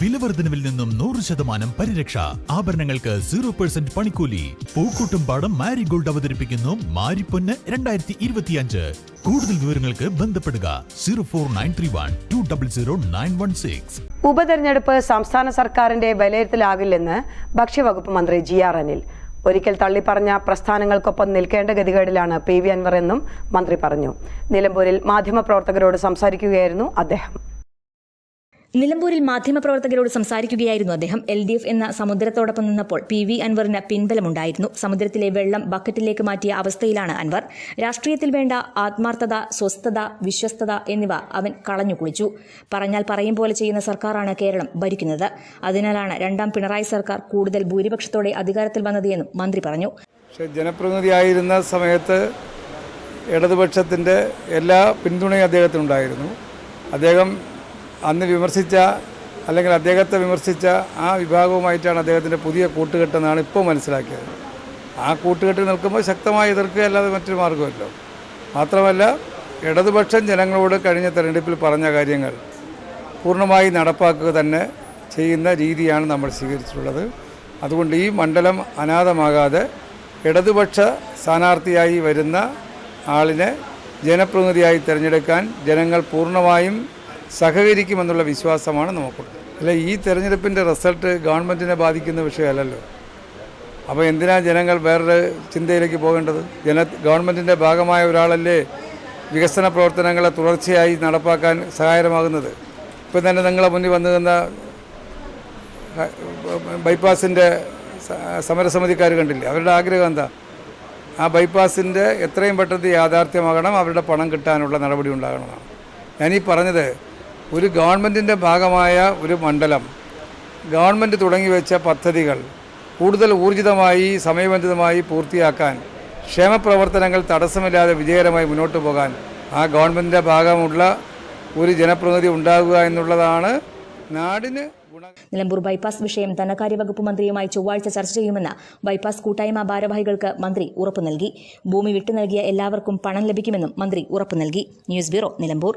വിലവർദ്ധനവിൽ നിന്നും നൂറ് ശതമാനം പരിരക്ഷ. ആഭരണങ്ങൾക്ക് സീറോ പെർസെന്റ് പണിക്കൂലി. പൂക്കൂട്ടുംപാടം മാരിഗോൾഡ് അവതരിപ്പിക്കുന്നു മാരിപ്പൊന്ന് രണ്ടായിരത്തി ഇരുപത്തിയഞ്ച് കൂടുതൽ വിവരങ്ങൾക്ക് ബന്ധപ്പെടുക zero four nine three one two double zero nine one six. ഉപതെരഞ്ഞെടുപ്പ് സംസ്ഥാന സർക്കാരിന്റെ വിലയിരുത്തലാകില്ലെന്ന് ഭക്ഷ്യവകുപ്പ് മന്ത്രി ജി ആർ അനിൽ. ഒരിക്കൽ തള്ളിപ്പറഞ്ഞ പ്രസ്ഥാനങ്ങൾക്കൊപ്പം നിൽക്കേണ്ട ഗതികേടിലാണ് പി വി അൻവർ എന്നും മന്ത്രി പറഞ്ഞു. നിലമ്പൂരിൽ മാധ്യമപ്രവർത്തകരോട് സംസാരിക്കുകയായിരുന്നു അദ്ദേഹം. നിലമ്പൂരിൽ മാധ്യമപ്രവർത്തകരോട് സംസാരിക്കുകയായിരുന്നു അദ്ദേഹം. എൽ ഡി എഫ് എന്ന സമുദ്രത്തോടൊപ്പം നിന്നപ്പോൾ പി വി അൻവറിന് പിൻബലമുണ്ടായിരുന്നു. സമുദ്രത്തിലെ വെള്ളം ബക്കറ്റിലേക്ക് മാറ്റിയ അവസ്ഥയിലാണ് അൻവർ. രാഷ്ട്രീയത്തിൽ വേണ്ട ആത്മാർത്ഥത സ്വസ്ഥത വിശ്വസ്തത എന്നിവ അവൻ കളഞ്ഞു കുളിച്ചു. പറഞ്ഞാൽ പറയും പോലെ ചെയ്യുന്ന സർക്കാരാണ് കേരളം ഭരിക്കുന്നത്. അതിനാലാണ് രണ്ടാം പിണറായി സർക്കാർ കൂടുതൽ ഭൂരിപക്ഷത്തോടെ അധികാരത്തിൽ വന്നത് എന്നും മന്ത്രി പറഞ്ഞു. ജനപ്രതിനിധിയായിരുന്ന സമയത്ത് ഇടതുപക്ഷത്തിന്റെ എല്ലാ പിന്തുണയും അദ്ദേഹത്തിനുണ്ടായിരുന്നു. അദ്ദേഹം അന്ന് വിമർശിച്ച അല്ലെങ്കിൽ അദ്ദേഹത്തെ വിമർശിച്ച ആ വിഭാഗവുമായിട്ടാണ് അദ്ദേഹത്തിന്റെ പുതിയ കൂട്ടുകെട്ടെന്നാണ് ഇപ്പോൾ മനസ്സിലാക്കിയത്. ആ കൂട്ടുകെട്ടിൽ നിൽക്കുമ്പോൾ ശക്തമായി എതിർക്കുക അല്ലാതെ മറ്റൊരു മാർഗമല്ലോ മാത്രമല്ല ഇടതുപക്ഷം ജനങ്ങളോട് കഴിഞ്ഞ തെരഞ്ഞെടുപ്പിൽ പറഞ്ഞ കാര്യങ്ങൾ പൂർണമായി നടപ്പാക്കുക തന്നെ ചെയ്യുന്ന രീതിയാണ് നമ്മൾ സ്വീകരിച്ചിട്ടുള്ളത്. അതുകൊണ്ട് ഈ മണ്ഡലം അനാഥമാകാതെ ഇടതുപക്ഷ സ്ഥാനാർത്ഥിയായി വരുന്ന ആളിനെ ജനപ്രതിനിധിയായി തിരഞ്ഞെടുക്കാൻ ജനങ്ങൾ പൂർണമായും സഹകരിക്കുമെന്നുള്ള വിശ്വാസമാണ് നമുക്കുള്ളത്. അല്ല ഈ തെരഞ്ഞെടുപ്പിന്റെ റിസൾട്ട് ഗവൺമെന്റിനെ ബാധിക്കുന്ന വിഷയമല്ലല്ലോ. അപ്പോൾ എന്തിനാ ജനങ്ങൾ വേറൊരു ചിന്തയിലേക്ക് പോകേണ്ടത്? ജന ഗവൺമെന്റിന്റെ ഭാഗമായ ഒരാളല്ലേ വികസന പ്രവർത്തനങ്ങളെ തുടർച്ചയായി നടപ്പാക്കാൻ സഹായകരമാകുന്നത്? ഇപ്പം തന്നെ നിങ്ങളെ മുന്നിൽ വന്നു തന്ന ബൈപ്പാസിന്റെ സമരസമിതിക്കാർ കണ്ടില്ലേ? അവരുടെ ആഗ്രഹം എന്താ? ആ ബൈപ്പാസിന്റെ എത്രയും പെട്ടെന്ന് യാഥാർത്ഥ്യമാകണം അവരുടെ പണം കിട്ടാനുള്ള നടപടി ഉണ്ടാകണമെന്നാണ് ഞാനീ പറഞ്ഞത് ഒരു ഗവൺമെന്റിന്റെ ഭാഗമായ ഒരു മണ്ഡലം ഗവൺമെന്റ് തുടങ്ങി വെച്ച പദ്ധതികൾ കൂടുതൽ ഊർജിതമായി സമയബന്ധിതമായി പൂർത്തിയാക്കാൻ ക്ഷേമപ്രവർത്തനങ്ങൾ തടസ്സമില്ലാതെ വിജയകരമായി മുന്നോട്ട് പോകാൻ ആ ഗവൺമെന്റിന്റെ ഭാഗമുള്ള ഒരു ജനപ്രതിനിധി ഉണ്ടാകുക എന്നുള്ളതാണ് നാടിന് നിലമ്പൂർ ബൈപ്പാസ് വിഷയം ധനകാര്യ വകുപ്പ് മന്ത്രിയുമായി ചൊവ്വാഴ്ച ചർച്ച ചെയ്യുമെന്ന് ബൈപ്പാസ് കൂട്ടായ്മ ഭാരവാഹികൾക്ക് മന്ത്രി ഉറപ്പു നൽകി. ഭൂമി വിട്ടു നൽകിയ എല്ലാവർക്കും പണം ലഭിക്കുമെന്നും മന്ത്രി ഉറപ്പു നൽകി. News bureau Nilambur.